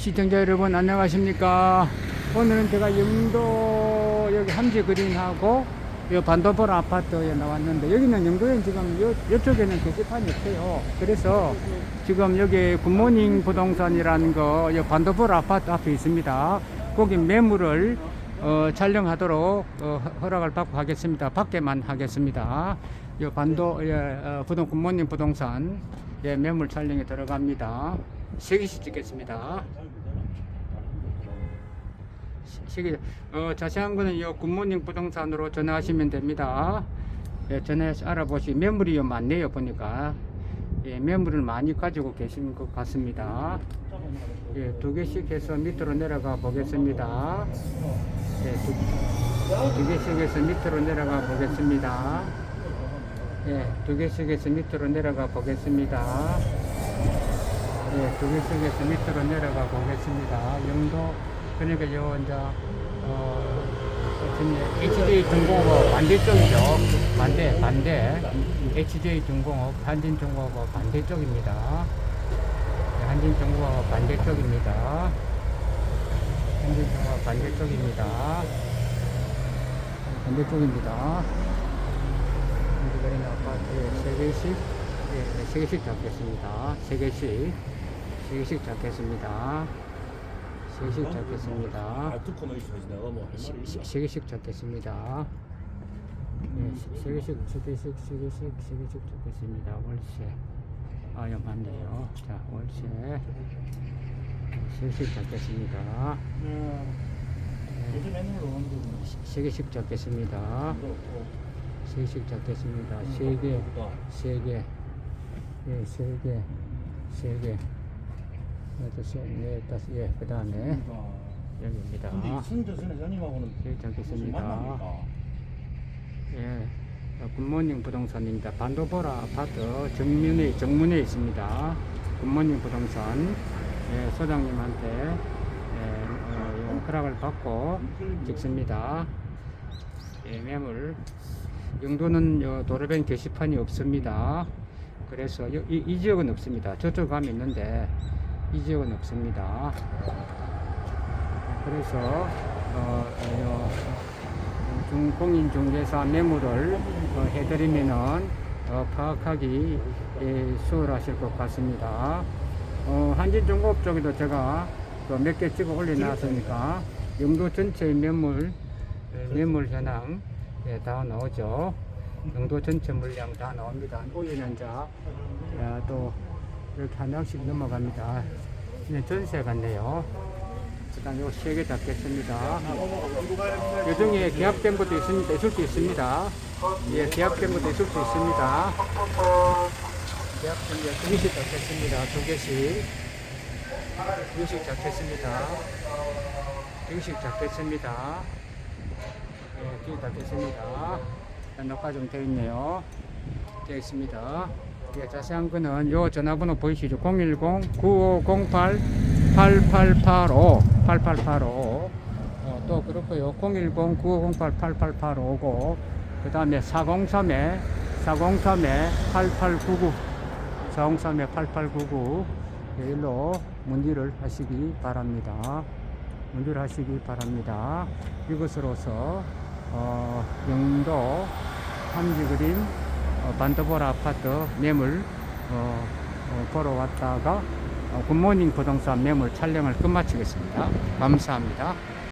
시청자 여러분 안녕하십니까? 오늘은 제가 영도 여기 함지 그린하고 이 반도볼 아파트에 나왔는데 여기는 영도에 지금 요, 이쪽에는 게시판이 없어요. 그래서 지금 여기 굿모닝 부동산이라는 거이 반도볼 아파트 앞에 있습니다. 거기 매물을 어, 촬영하도록 어, 허- 허락을 받고 하겠습니다. 밖에만 하겠습니다. 이 반도 예, 어, 부동 굿모닝 부동산 예, 매물 촬영에 들어갑니다 세 개씩 찍겠습니다 시기 어, 자세한 거는 요 굿모닝 부동산으로 전화하시면 됩니다. 예, 전화해서 알아보시 매물이 요 많네요 보니까 예, 매물을 많이 가지고 계신 것 같습니다. 예, 두 개씩 해서 밑으로 내려가 보겠습니다. 예, 두, 두 개씩 해서 밑으로 내려가 보겠습니다. 예, 두 개씩 해서 밑으로 내려가 보겠습니다. 예, 해서 밑으로 내려가 보겠습니다. 영도 그러니까 요 이제 어 HJ 중공업 반대쪽이죠. 반대 반대 HJ 중공업 한진 중공업 반대쪽입니다. 네, 한진 중공업 반대쪽입니다. 한진 중공업 반대쪽입니다. 반대쪽입니다. 한지거리 아파트 세 개씩 예, 세 개씩 잡겠습니다. 세 개씩 세 개씩 잡겠습니다. 잡겠습니다. 아 듣고 너 있어야지 내가 뭐할 세, 말이 세, 있나 세 개씩 잡겠습니다. 네, 세, 세 개씩, 세 개씩, 세 개씩, 세 개씩 잡겠습니다. 월세. 아, 예, 맞네요. 자, 월세. 세 개씩 잡겠습니다. 네. 요즘 맨날 오는 거세 개씩 잡겠습니다. 세 개씩 잡겠습니다. 세 개, 세 개, 예, 세 개, 세 개. 여섯, 셋, 넷, 다섯, 예, 그 다음에 여기입니다. 근데 이 선저선 회장님하고는 예, 잡겠습니다. 예, 어, 굿모닝 부동산입니다. 반도보라 아파트 정문에 정문에 있습니다. 굿모닝 부동산 예, 소장님한테 예, 어, 요 허락을 받고 찍습니다. 예, 매물 영도는 요 도로변 게시판이 없습니다. 그래서 요- 이, 이 지역은 없습니다. 저쪽 가면 있는데 이 지역은 없습니다. 그래서 어, 어, 중, 공인중개사 매물을 어, 해드리면은 어, 파악하기 예, 수월하실 것 같습니다. 어, 한진중공업 쪽에도 제가 몇개 찍어 올려놨으니까 영도 전체 매물 매물 현황 예, 다 나오죠. 영도 전체 물량 다 나옵니다. 올리는 자, 야, 또 이렇게 한 장씩 넘어갑니다. 이제 전세 같네요. 일단 이거 세개 잡겠습니다. 요 중에 계약된 것도 있습니다. 있을 수 있습니다. 예, 계약된 것도 있을 수 있습니다. 계약된 게 두 개씩 잡겠습니다. 두 개씩. 두 개씩 잡겠습니다. 두 개씩 잡겠습니다. 예, 두개 잡겠습니다. 일단 녹화 좀 되어 있네요. 되어 있습니다. 예, 자세한 거는 요 전화번호 보이시죠? 010-9508-8885 8885 어, 또 그렇고요 010-9508-8885고 그 다음에 403에 403에 8899 403에 8899 예, 일로 문의를 하시기 바랍니다. 문의를 하시기 바랍니다. 이것으로서 어, 영도 함지그림 어, 반도볼 아파트 매물 어, 어, 보러 왔다가 어, 굿모닝 부동산 매물 촬영을 끝마치겠습니다. 감사합니다.